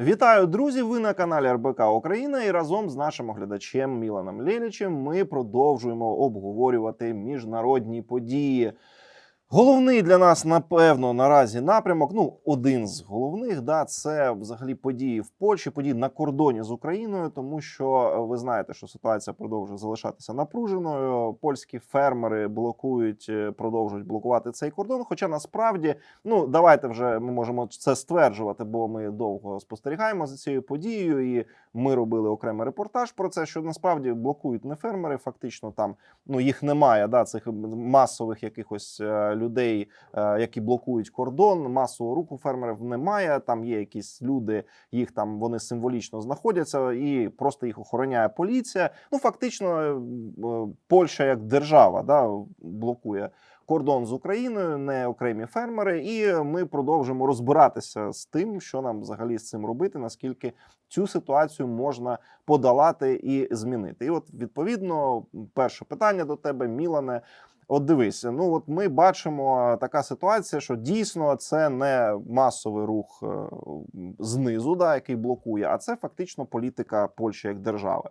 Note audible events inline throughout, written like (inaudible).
Вітаю, друзі! Ви на каналі РБК Україна і разом з нашим оглядачем Міланом Лєлічем ми продовжуємо обговорювати міжнародні події. Головний для нас, напевно, наразі напрямок. Ну, один з головних, да, це взагалі події в Польщі, події на кордоні з Україною, тому що е, ви знаєте, що ситуація продовжує залишатися напруженою. Польські фермери блокують, е, продовжують блокувати цей кордон. Хоча насправді, ну давайте вже ми можемо це стверджувати, бо ми довго спостерігаємо за цією подією, і ми робили окремий репортаж про це. Що насправді блокують не фермери, фактично там ну їх немає. Да, цих масових якихось е, людей, е, які блокують кордон. Масового руху фермерів немає. Там є якісь люди, їх там вони символічно знаходяться, і просто їх охороняє поліція. Ну фактично, е, е, Польща як держава да, блокує. Кордон з Україною, не окремі фермери, і ми продовжимо розбиратися з тим, що нам взагалі з цим робити, наскільки цю ситуацію можна подолати і змінити. І от відповідно, перше питання до тебе, Мілане. От дивись, ну от ми бачимо така ситуація, що дійсно це не масовий рух е, знизу, да, який блокує, а це фактично політика Польщі як держави.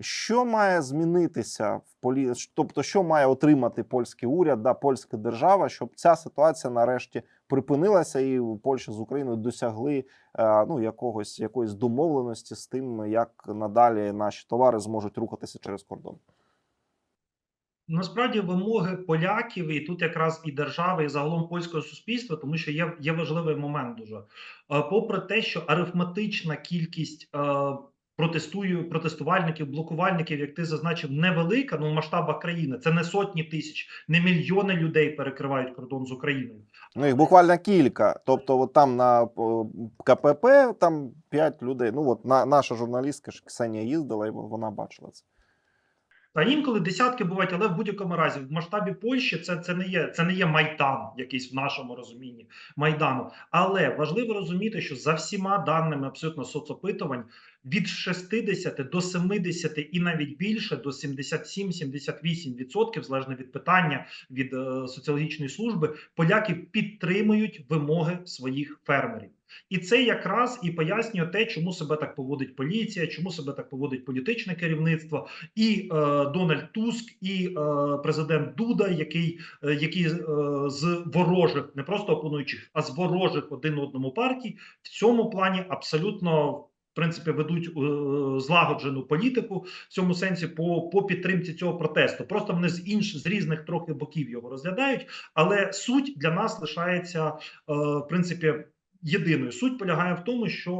Що має змінитися в полі... тобто, що має отримати польський уряд, да, польська держава, щоб ця ситуація нарешті припинилася, і Польща з Україною досягли е, ну якогось якоїсь домовленості з тим, як надалі наші товари зможуть рухатися через кордон. Насправді вимоги поляків, і тут якраз і держави, і загалом польського суспільства, тому що є, є важливий момент дуже. Е, Попри те, що арифметична кількість е, протестую, протестувальників, блокувальників, як ти зазначив, невелика, ну в масштабах країни. Це не сотні тисяч, не мільйони людей перекривають кордон з Україною. Ну їх буквально кілька. Тобто, от там на КПП там п'ять людей. Ну от на, наша журналістка Ксенія їздила, і вона бачила це. Та інколи десятки бувають, але в будь-якому разі в масштабі Польщі це, це не є це не є майдан, якийсь в нашому розумінні майдану. Але важливо розуміти, що за всіма даними абсолютно соцопитувань від 60 до 70 і навіть більше до 77-78%, залежно від питання від е, соціологічної служби, поляки підтримують вимоги своїх фермерів. І це якраз і пояснює те, чому себе так поводить поліція, чому себе так поводить політичне керівництво, і е, Дональд Туск, і е, президент Дуда, який е, які е, з ворожих, не просто опонуючих, а з ворожих один одному партій, в цьому плані абсолютно. Принципі, ведуть е, злагоджену політику в цьому сенсі по по підтримці цього протесту. Просто вони з інш з різних трохи боків його розглядають, але суть для нас лишається е, в принципі єдиною. Суть полягає в тому, що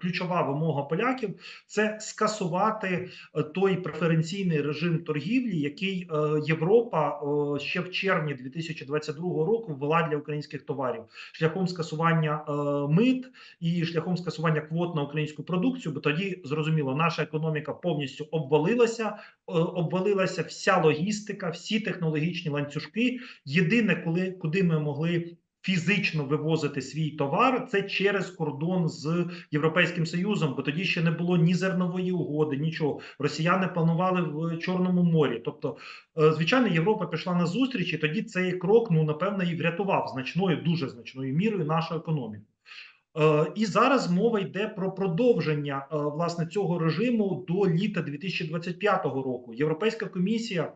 ключова вимога поляків це скасувати е, той преференційний режим торгівлі, який е, Європа ще в червні 2022 року ввела для українських товарів шляхом скасування е, мит і шляхом скасування квот на українську продукцію. Бо тоді зрозуміло, наша економіка повністю обвалилася, обвалилася вся логістика, всі технологічні ланцюжки. Єдине, коли куди ми могли фізично вивозити свій товар це через кордон з Європейським Союзом, бо тоді ще не було ні зернової угоди, нічого. Росіяни планували в Чорному морі. Тобто, е, звичайно, Європа пішла на зустріч, і тоді цей крок, ну напевно, і врятував значною, дуже значною мірою нашу економіку. Е, І зараз мова йде про продовження е, власне цього режиму до літа 2025 року. Європейська комісія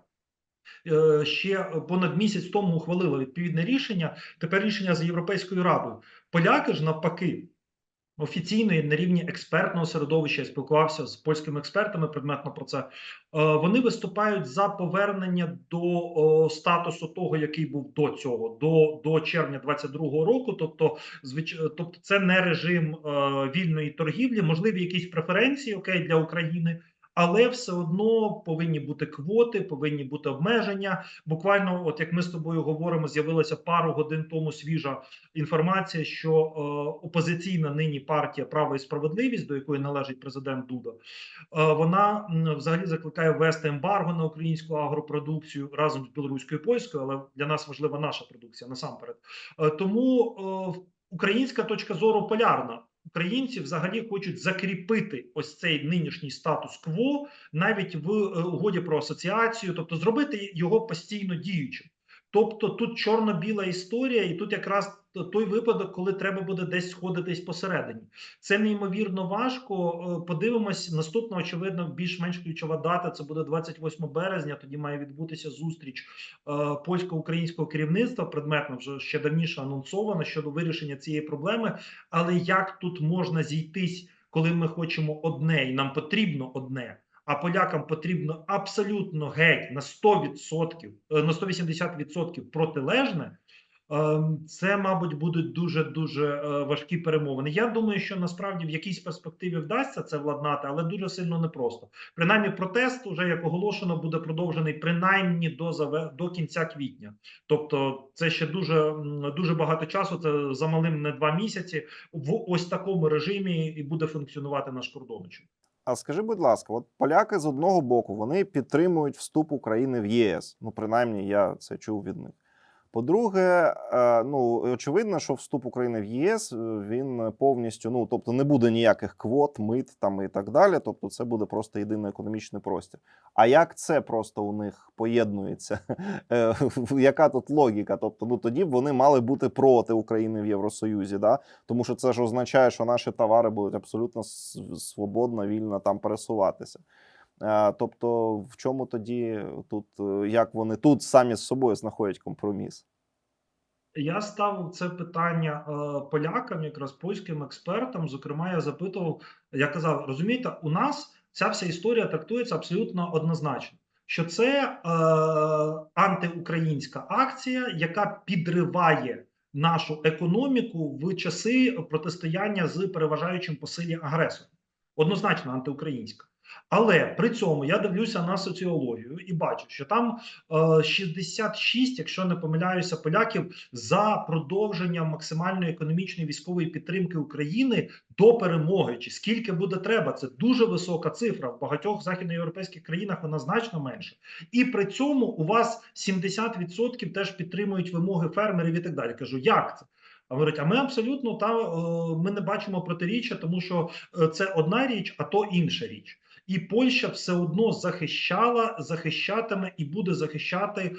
ще понад місяць тому ухвалила відповідне рішення. Тепер рішення за Європейською радою. Поляки ж навпаки. Офіційно і на рівні експертного середовища я спілкувався з польськими експертами предметно про це. Е, Вони виступають за повернення до статусу того, який був до цього, до до червня 22-го року. Тобто, звич... тобто, це не режим е, вільної торгівлі, можливі якісь преференції окей для України. Але все одно повинні бути квоти, повинні бути обмеження. Буквально, от як ми з тобою говоримо, з'явилася пару годин тому свіжа інформація, що е, опозиційна нині партія Право і справедливість, до якої належить президент Дуда, е, вона взагалі закликає ввести ембарго на українську агропродукцію разом з білоруською і польською, але для нас важлива наша продукція насамперед. Е, тому е, українська точка зору полярна. Українці взагалі хочуть закріпити ось цей нинішній статус-кво навіть в е, угоді про асоціацію, тобто зробити його постійно діючим. Тобто тут чорно-біла історія, і тут якраз той випадок, коли треба буде десь сходитись посередині. Це неймовірно важко. Е, Подивимось, наступна, очевидно, більш-менш ключова дата. Це буде 28 березня. Тоді має відбутися зустріч е, польсько-українського керівництва. Предметно вже ще давніше анонсовано щодо вирішення цієї проблеми. Але як тут можна зійтись, коли ми хочемо одне, і нам потрібно одне, а полякам потрібно абсолютно геть на 100%, е, на 180% протилежне. Ем, Це, мабуть, будуть дуже дуже е, важкі перемовини. Я думаю, що насправді в якійсь перспективі вдасться це владнати, але дуже сильно непросто. Принаймні, протест, уже як оголошено, буде продовжений принаймні до заве- до кінця квітня. Тобто, це ще дуже дуже багато часу. Це за малим не два місяці. В ось такому режимі і буде функціонувати наш кордоночок. А скажи, будь ласка, от поляки з одного боку вони підтримують вступ України в ЄС. Ну, принаймні, я це чув від них. По-друге, е, ну очевидно, що вступ України в ЄС е, він повністю, ну тобто, не буде ніяких квот, мит там і так далі. Тобто, це буде просто єдиний економічний простір. А як це просто у них поєднується? (laughs) Е, Яка тут логіка? Тобто, ну тоді б вони мали бути проти України в Євросоюзі, да? тому що це ж означає, що наші товари будуть абсолютно свободно, вільно там пересуватися. Е, Тобто, в чому тоді тут, е, як вони тут самі з собою знаходять компроміс? Я ставив це питання е, полякам, якраз польським експертам. Зокрема, я запитував, я казав: розумієте, у нас ця вся історія трактується абсолютно однозначно, що це е, антиукраїнська акція, яка підриває нашу економіку в часи протистояння з переважаючим по силі агресором. Однозначно антиукраїнська. Але при цьому я дивлюся на соціологію і бачу, що там е, 66, якщо не помиляюся, поляків за продовження максимальної економічної військової підтримки України до перемоги. Чи скільки буде треба? Це дуже висока цифра. В багатьох західноєвропейських країнах вона значно менше. І при цьому у вас 70% теж підтримують вимоги фермерів і так далі. Кажу, як це? А говорить, а ми абсолютно та е, ми не бачимо протиріччя, тому що е, це одна річ, а то інша річ. І Польща все одно захищала, захищатиме і буде захищати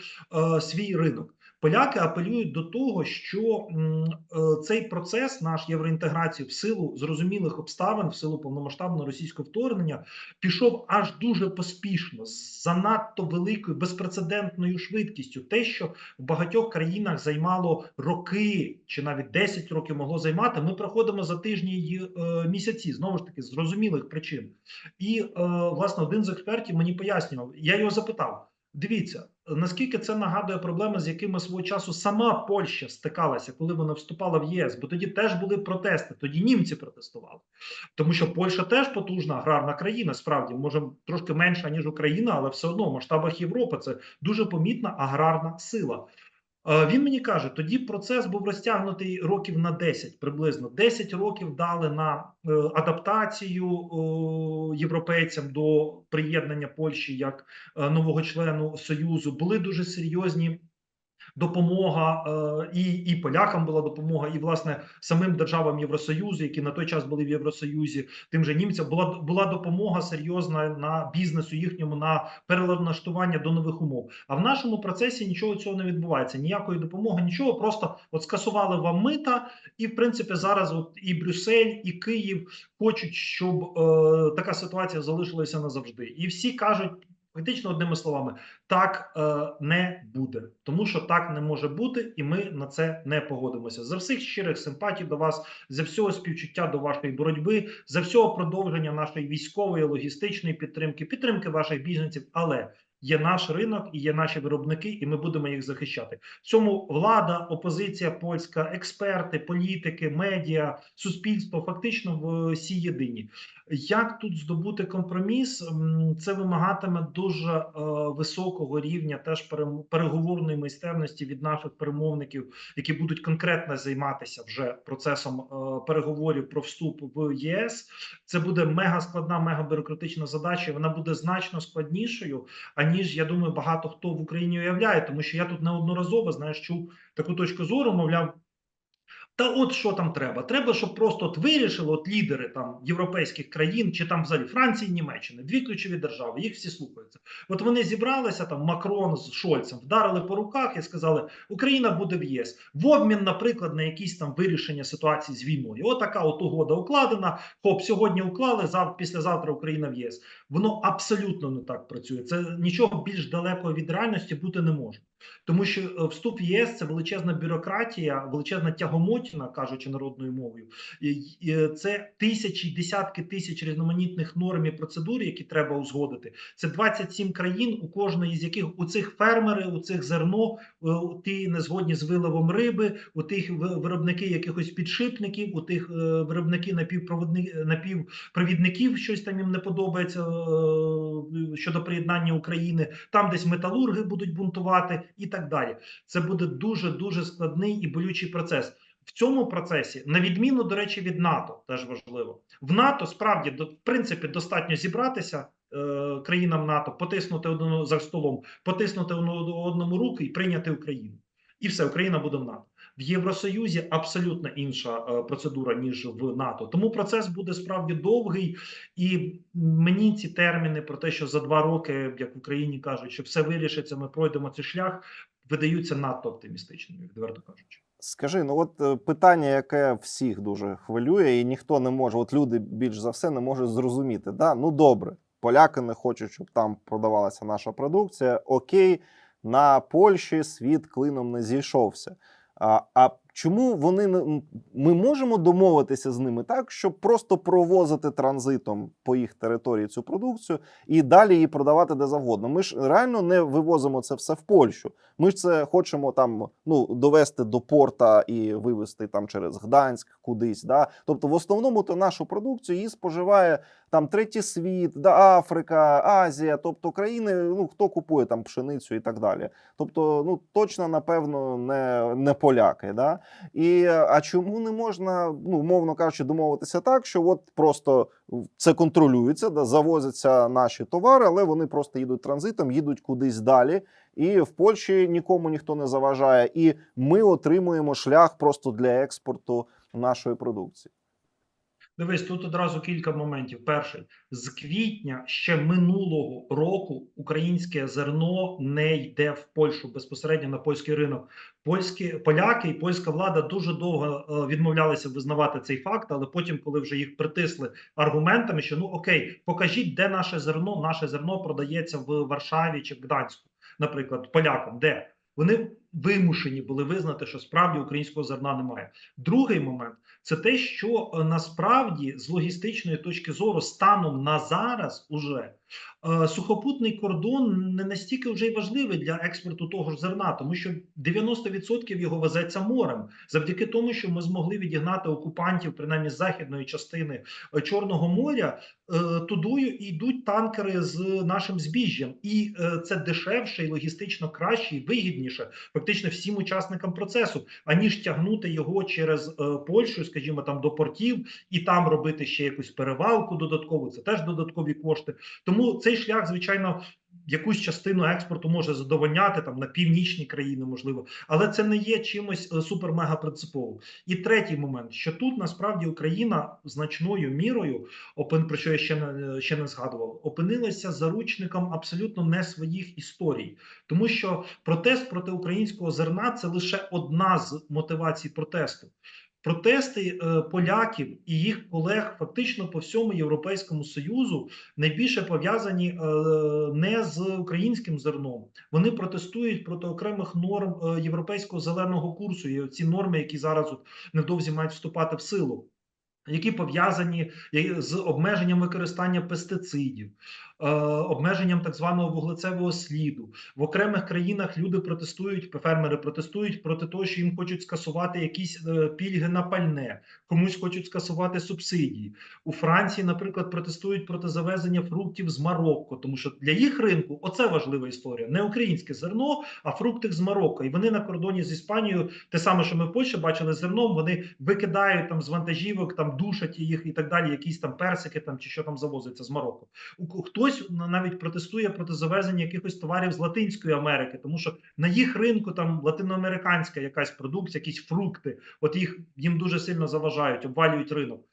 е, свій ринок. Поляки апелюють до того, що е, цей процес, наш євроінтеграції, в силу зрозумілих обставин, в силу повномасштабного російського вторгнення, пішов аж дуже поспішно, з занадто великою безпрецедентною швидкістю. Те, що в багатьох країнах займало роки чи навіть 10 років могло займати, ми проходимо за тижні й е, місяці, знову ж таки, зрозумілих причин. І е, власне один з експертів мені пояснював. Я його запитав: дивіться, наскільки це нагадує проблеми, з якими свого часу сама Польща стикалася, коли вона вступала в ЄС, бо тоді теж були протести, тоді німці протестували, тому що Польща теж потужна аграрна країна, справді може трошки менша ніж Україна, але все одно в масштабах Європи це дуже помітна аграрна сила. Е, Він мені каже, тоді процес був розтягнутий років на 10 приблизно. 10 років дали на е, адаптацію е, європейцям до приєднання Польщі як нового члену Союзу. Були дуже серйозні. Допомога е, і, і полякам була допомога, і власне самим державам Євросоюзу, які на той час були в Євросоюзі, тим же німцям була була допомога серйозна на бізнесу їхньому на перелаштування до нових умов. А в нашому процесі нічого цього не відбувається. Ніякої допомоги, нічого. Просто от скасували вам мита, і в принципі зараз от і Брюссель, і Київ хочуть, щоб е, така ситуація залишилася назавжди. І всі кажуть. Фактично, одними словами, так е, не буде, тому що так не може бути, і ми на це не погодимося. За всіх щирих симпатій до вас, за всього співчуття до вашої боротьби, за всього продовження нашої військової логістичної підтримки, підтримки ваших бізнесів. Але є наш ринок і є наші виробники, і ми будемо їх захищати. В цьому влада, опозиція польська, експерти, політики, медіа, суспільство фактично всі єдині. Як тут здобути компроміс? Це вимагатиме дуже е, високого рівня теж переговорної майстерності від наших перемовників, які будуть конкретно займатися вже процесом е, переговорів про вступ в ЄС. Це буде мега складна, мега бюрократична задача. Вона буде значно складнішою, аніж я думаю, багато хто в Україні уявляє, тому що я тут неодноразово знаєш, чув таку точку зору, мовляв. Та от що там треба? Треба, щоб просто от вирішили от лідери там європейських країн, чи там взагалі Франції, Німеччини, дві ключові держави, їх всі слухаються. От вони зібралися там Макрон з Шольцем, вдарили по руках і сказали, Україна буде в ЄС в обмін, наприклад, на якісь там вирішення ситуації з війною. От така от угода укладена. Хоп, сьогодні уклали, зав, післязавтра Україна в ЄС. Воно абсолютно не так працює. Це нічого більш далекого від реальності бути не може. Тому що е, вступ в ЄС це величезна бюрократія, величезна тягомотіна, кажучи народною мовою. Це тисячі, десятки тисяч різноманітних норм і процедур, які треба узгодити. Це 27 країн, у кожної з яких у цих фермери, у цих зерно, е, у ті не згодні з виловом риби, у тих ви- виробники якихось підшипників, у тих е, виробники напівпровідників, щось там їм не подобається щодо приєднання України. Там десь металурги будуть бунтувати і так далі. Це буде дуже дуже складний і болючий процес. В цьому процесі, на відміну до речі, від НАТО, теж важливо в НАТО справді в принципі достатньо зібратися е, країнам НАТО, потиснути одному за столом, потиснути одному руки і прийняти Україну. І все, Україна буде в НАТО. В Євросоюзі абсолютно інша е, процедура ніж в НАТО. Тому процес буде справді довгий, і мені ці терміни про те, що за два роки, як в Україні кажуть, що все вирішиться, ми пройдемо цей шлях, видаються надто оптимістичними, відверто кажучи. Скажи, ну от е, питання, яке всіх дуже хвилює, і ніхто не може, от люди більш за все не можуть зрозуміти. Да? Ну добре, поляки не хочуть, щоб там продавалася наша продукція. Окей, на Польщі світ клином не зійшовся. А, чому вони не ми можемо домовитися з ними так, щоб просто провозити транзитом по їх території цю продукцію і далі її продавати де завгодно? Ми ж реально не вивозимо це все в Польщу. Ми ж це хочемо там ну довести до порта і вивезти там через Гданськ кудись. Да? Тобто, в основному то нашу продукцію її споживає там третій світ, да, Африка, Азія, тобто країни, ну хто купує там пшеницю і так далі. Тобто, ну точно напевно не, не поляки. Да? І а чому не можна, ну мовно кажучи, домовитися так, що от просто це контролюється, да, завозяться наші товари, але вони просто їдуть транзитом, їдуть кудись далі. І в Польщі нікому ніхто не заважає, і ми отримуємо шлях просто для експорту нашої продукції. Дивись, тут одразу кілька моментів. Перший з квітня ще минулого року українське зерно не йде в Польщу безпосередньо на польський ринок. Польські поляки і польська влада дуже довго е, відмовлялися визнавати цей факт, але потім, коли вже їх притисли аргументами, що ну окей, покажіть, де наше зерно, наше зерно продається в Варшаві чи Гданську, наприклад, полякам, де вони вимушені були визнати, що справді українського зерна немає. Другий момент це те, що е, насправді з логістичної точки зору станом на зараз уже е, сухопутний кордон не настільки вже й важливий для експорту того ж зерна, тому що 90% його везеться морем, завдяки тому, що ми змогли відігнати окупантів, принаймні з західної частини е, Чорного моря, тудою і йдуть танкери з нашим збіжжям, і це дешевше і логістично краще і вигідніше, фактично всім учасникам процесу, аніж тягнути його через е, Польщу, скажімо, там до портів, і там робити ще якусь перевалку додаткову. Це теж додаткові кошти. Тому цей шлях, звичайно, якусь частину експорту може задовольняти там на північні країни, можливо, але це не є чимось е, супер-мега принциповим. І третій момент, що тут насправді Україна значною мірою, опин про що я ще не ще не згадував, опинилася заручником абсолютно не своїх історій, тому що протест проти українського зерна це лише одна з мотивацій протесту. Протести е, поляків і їх колег фактично по всьому європейському союзу найбільше пов'язані е, не з українським зерном. Вони протестують проти окремих норм е, європейського зеленого курсу. І ці норми, які зараз невдовзі мають вступати в силу. Які пов'язані з обмеженням використання пестицидів, обмеженням так званого вуглецевого сліду в окремих країнах люди протестують, фермери протестують проти того, що їм хочуть скасувати якісь е, пільги на пальне, комусь хочуть скасувати субсидії. У Франції, наприклад, протестують проти завезення фруктів з Марокко, тому що для їх ринку оце важлива історія. Не українське зерно, а фрукти з Марокко. І вони на кордоні з Іспанією, те саме, що ми в Польщі бачили зерном, вони викидають там з вантажівок там душать їх і так далі. Якісь там персики там чи що там завозиться з Марокко. У ко- хтось навіть протестує проти завезення якихось товарів з Латинської Америки, тому що на їх ринку там латиноамериканська якась продукція, якісь фрукти. От їх їм дуже сильно заважають, обвалюють ринок.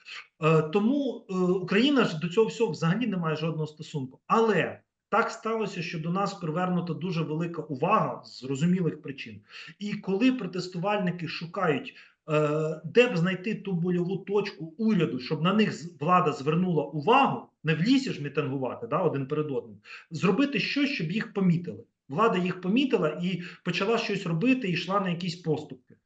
Е, тому е, Україна ж до цього всього взагалі не має жодного стосунку. Але так сталося, що до нас привернута дуже велика увага з зрозумілих причин. І коли протестувальники шукають, де б знайти ту больову точку уряду, щоб на них влада звернула увагу, не в лісі ж мітингувати да, один перед одним, зробити щось, щоб їх помітили. Влада їх помітила і почала щось робити, і йшла на якісь поступки.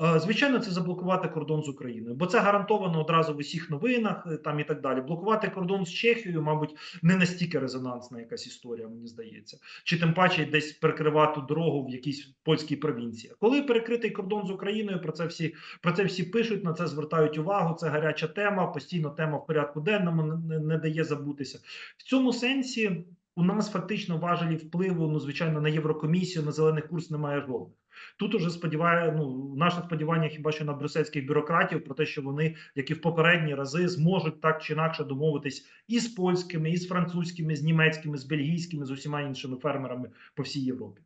Е, Звичайно, це заблокувати кордон з Україною, бо це гарантовано одразу в усіх новинах е, там і так далі. Блокувати кордон з Чехією, мабуть, не настільки резонансна якась історія, мені здається, чи тим паче десь перекривати дорогу в якійсь польській провінції. Коли перекритий кордон з Україною, про це всі про це всі пишуть, на це звертають увагу. Це гаряча тема, постійно тема в порядку денному не, не, не дає забутися. В цьому сенсі у нас фактично важелі впливу, ну звичайно, на Єврокомісію, на зелений курс немає жодних. Тут уже сподіває, ну наше сподівання хіба що на брюссельських бюрократів про те, що вони, як і в попередні рази, зможуть так чи інакше домовитись і з польськими, і з французькими, з німецькими, з бельгійськими, з усіма іншими фермерами по всій Європі.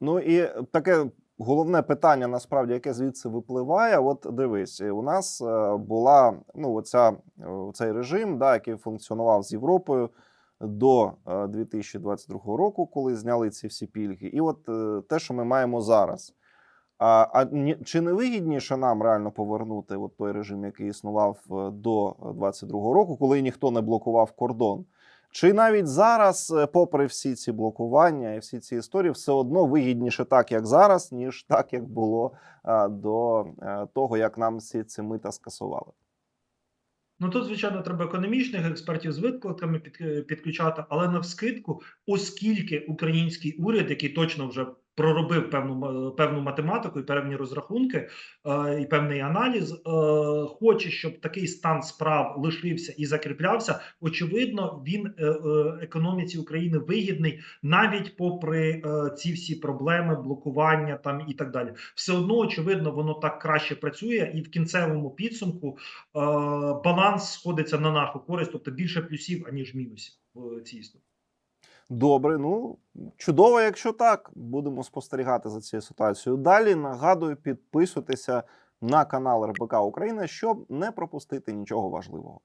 Ну і таке головне питання, насправді, яке звідси випливає. От дивись, у нас е, була ну, оця, е, цей режим, да, який функціонував з Європою до е, 2022 року, коли зняли ці всі пільги. І от е, те, що ми маємо зараз. А, а чи не вигідніше нам реально повернути от той режим, який існував е, до 2022 року, коли ніхто не блокував кордон? Чи навіть зараз, е, попри всі ці блокування і всі ці історії, все одно вигідніше так, як зараз, ніж так, як було до е, того, як нам всі ці мита скасували? Ну тут, звичайно, треба економічних експертів з викликами під, підключати, але навскидку, оскільки український уряд, який точно вже проробив певну певну математику і певні розрахунки е, і певний аналіз, е, хоче, щоб такий стан справ лишився і закріплявся. Очевидно, він е, е, економіці України вигідний навіть попри е, ці всі проблеми, блокування там і так далі. Все одно, очевидно, воно так краще працює, і в кінцевому підсумку е, баланс сходиться на нашу користь, тобто більше плюсів аніж мінусів в цій історії. Добре, ну чудово, якщо так. Будемо спостерігати за цією ситуацією. Далі нагадую, підписуйтеся на канал РБК Україна, щоб не пропустити нічого важливого.